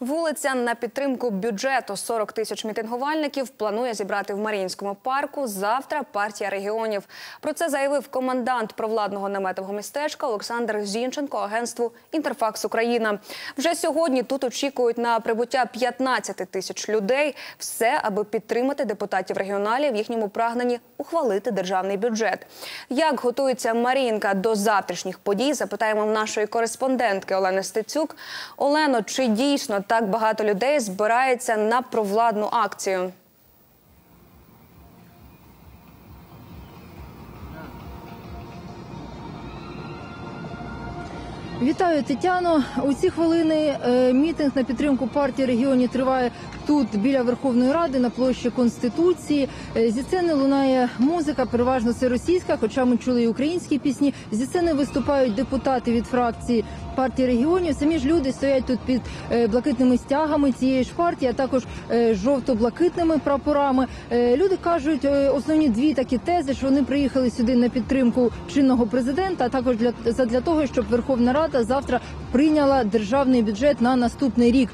Вулиця на підтримку бюджету 40 тисяч мітингувальників планує зібрати в Маріїнському парку завтра партія регіонів. Про це заявив комендант провладного наметового містечка Олександр Зінченко агентству Інтерфакс Україна. Вже сьогодні тут очікують на прибуття 15 тисяч людей. Все, аби підтримати депутатів регіоналів в їхньому прагненні ухвалити державний бюджет. Як готується Маріїнка до завтрашніх подій? Запитаємо в нашої кореспондентки Олени Стецюк. Олено, чи дійсно так багато людей збирається на провладну акцію? Вітаю, Тетяно. У ці хвилини е, мітинг на підтримку партії регіонів триває тут біля Верховної Ради на площі Конституції. Е, Зі сцени лунає музика, переважно це російська, хоча ми чули і українські пісні. Зі сцени виступають депутати від фракції партії регіонів. Самі ж люди стоять тут під е, блакитними стягами цієї ж партії, а також жовто-блакитними прапорами. Люди кажуть основні дві такі тези, що вони приїхали сюди на підтримку чинного президента, а також для задля того, щоб Верховна Рада завтра прийняла державний бюджет на наступний рік.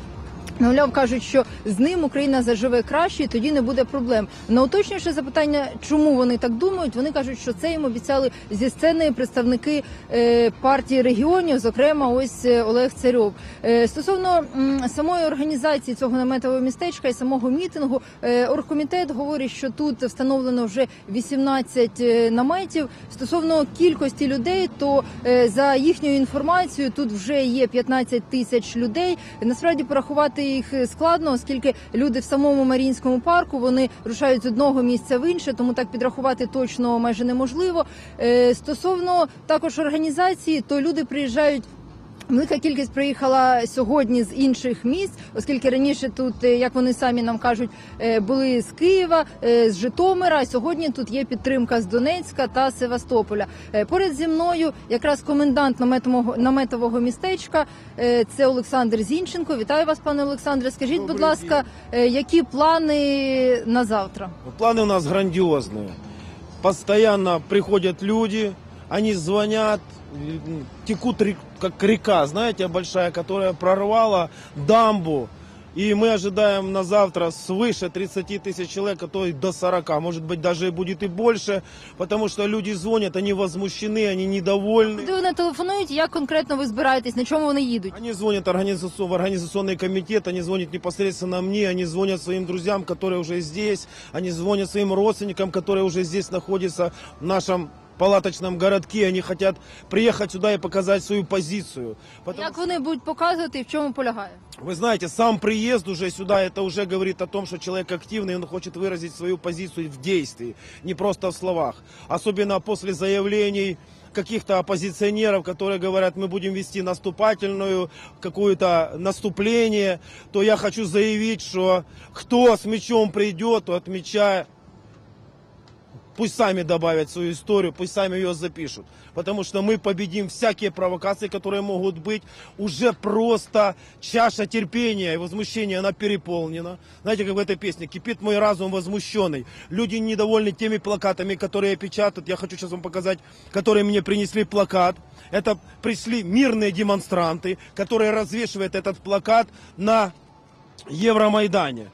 Мовляв, кажуть, що з ним Україна заживе краще, і тоді не буде проблем. На уточніше запитання, чому вони так думають, вони кажуть, що це їм обіцяли зі сцени представники е, партії регіонів, зокрема, ось е, Олег Царьов. Е, стосовно самої організації цього наметового містечка і самого мітингу, оргкомітет говорить, що тут встановлено вже 18 е, наметів. Стосовно кількості людей, то за їхньою інформацією тут вже є 15 тисяч людей. Насправді порахувати їх складно, оскільки люди в самому Маріїнському парку вони рушають з одного місця в інше, тому так підрахувати точно майже неможливо. Е, Стосовно також організації, то люди приїжджають. Велика кількість приїхала сьогодні з інших місць, оскільки раніше тут, е, як вони самі нам кажуть, е, були з Києва, е, з Житомира. а Сьогодні тут є підтримка з Донецька та Севастополя. Поряд зі мною якраз комендант наметового, наметового містечка. Це Олександр Зінченко. Вітаю вас, пане Олександре. Скажіть, будь ласка, е, які плани на завтра? Планы у нас грандиозные. Постоянно приходят люди, они звонят, м, текут рек- как река, знаете, большая, которая прорвала дамбу. И мы ожидаем на завтра свыше 30 тысяч человек, а то и до 40. Может быть, даже и будет и больше, потому что люди звонят, они возмущены, они недовольны. Куди вони телефонують? Як конкретно ви збираєтесь? На чому вони їдуть? Они звонят организацию- в организационный комитет, они звонят непосредственно мне, они звонят своим друзьям, которые уже здесь, они звонят своим родственникам, которые уже здесь находятся в нашем палаточном городке. они хотят приехать сюда и показать свою позицию. Потому... Як вони будуть показувати і в чому полягає? Вы знаете, сам приезд уже сюда это уже говорит о том, що чоловік активний, он хочет выразить свою позицию в дійстві, не просто в словах. Особенно после заявлений каких-то оппозиционеров, которые говорят, мы будем вести наступательную, какое-то наступление, то я хочу заявить, что кто с мечом придет, то отмечая Пусть сами добавят свою историю, пусть сами ее запишут. Потому что мы победим всякие провокации, которые могут быть. Уже просто чаша терпения и возмущения, она переполнена. Знаете, как в этой песне, кипит мой разум возмущенный. Люди недовольны теми плакатами, которые печатают. Я хочу сейчас вам показать, которые мне принесли плакат. Это пришли мирные демонстранты, которые развешивают этот плакат на Евромайдане.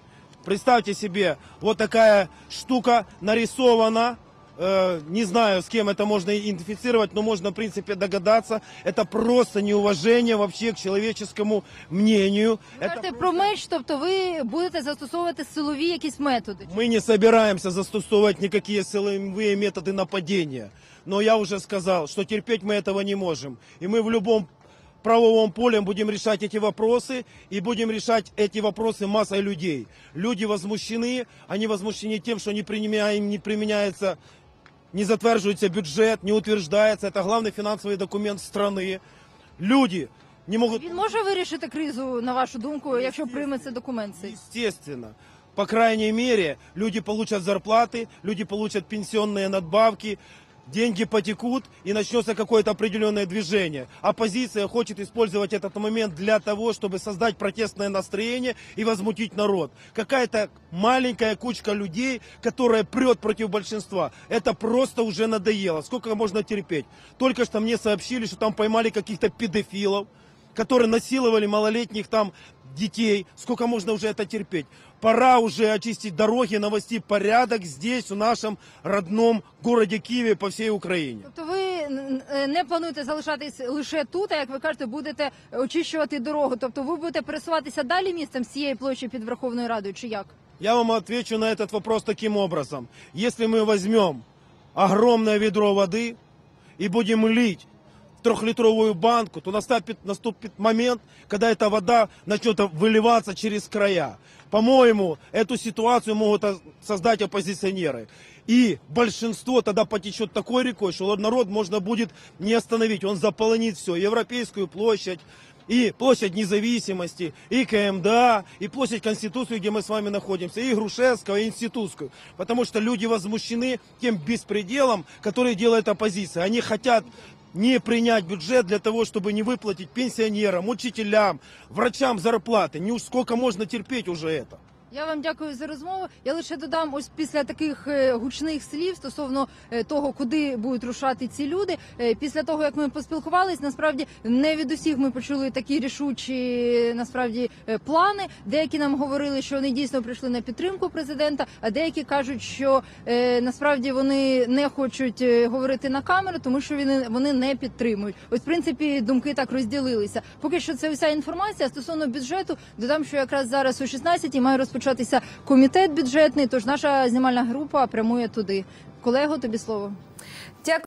Представьте себе, вот такая штука нарисована. Э, не знаю, с кем это можно идентифицировать, но можно, в принципе, догадаться. Это просто неуважение вообще к человеческому мнению. Это Кажете про меч, тобто ви будете застосовувати силові якісь методи. Мы не собираемся застосовывать никакие силовые методы нападения. Но я уже сказал, что терпеть мы этого не можем. И мы в любом правовом поле будем решать эти вопросы и будем решать эти вопросы массой людей. Люди возмущены, они возмущены тем, что не, применяем, не применяется, не затверживается бюджет, не утверждается. Это главный финансовый документ страны. Люди не могут... Він може вирішити кризу, на вашу думку, якщо прийме цей документ? цей? Естественно. По крайней мере, люди получат зарплаты, люди получат пенсионные надбавки, деньги потекут и начнется какое-то определенное движение. Оппозиция хочет использовать этот момент для того, чтобы создать протестное настроение и возмутить народ. Какая-то маленькая кучка людей, которая прет против большинства. Это просто уже надоело. Сколько можно терпеть? Только что мне сообщили, что там поймали каких-то педофилов. которые насиловали малолетних там детей. Сколько можно уже это терпеть? Пора уже очистить дороги, навести порядок здесь, в нашем родном городе Киеве, по всей Украине. Тобто ви н- н- не плануєте залишатись лише тут, а як ви кажете, будете очищувати дорогу. Тобто ви будете пересуватися далі містом з цієї площі під Верховною Радою, чи як? Я вам отвечу на этот вопрос таким образом. Если мы возьмем огромное ведро воды и будем лить в трехлитровую банку, то наступит, наступит момент, когда эта вода начнет выливаться через края. По-моему, эту ситуацию могут создать оппозиционеры. И большинство тогда потечет такой рекой, что народ можно будет не остановить. Он заполонит все. Европейскую площадь, и площадь независимости, и КМДА, и площадь Конституции, где мы с вами находимся, и Грушевского, и Институтскую. Потому что люди возмущены тем беспределом, который делает оппозиция. Они хотят не принять бюджет для того, чтобы не выплатить пенсионерам, учителям, врачам зарплаты. Не уж сколько можно терпеть уже это. Я вам дякую за розмову. Я лише додам ось після таких е, гучних слів стосовно е, того, куди будуть рушати ці люди. е, Після того як ми поспілкувались, насправді не від усіх ми почули такі рішучі насправді плани. Деякі нам говорили, що вони дійсно прийшли на підтримку президента, а деякі кажуть, що насправді вони не хочуть говорити на камеру, тому що вони, вони не підтримують. Ось в принципі думки так розділилися. Поки що це вся інформація стосовно бюджету. Додам, що якраз зараз о 16-й має розпочатися комітет бюджетний. Тож наша знімальна група прямує туди. Колего, тобі слово. Дякую.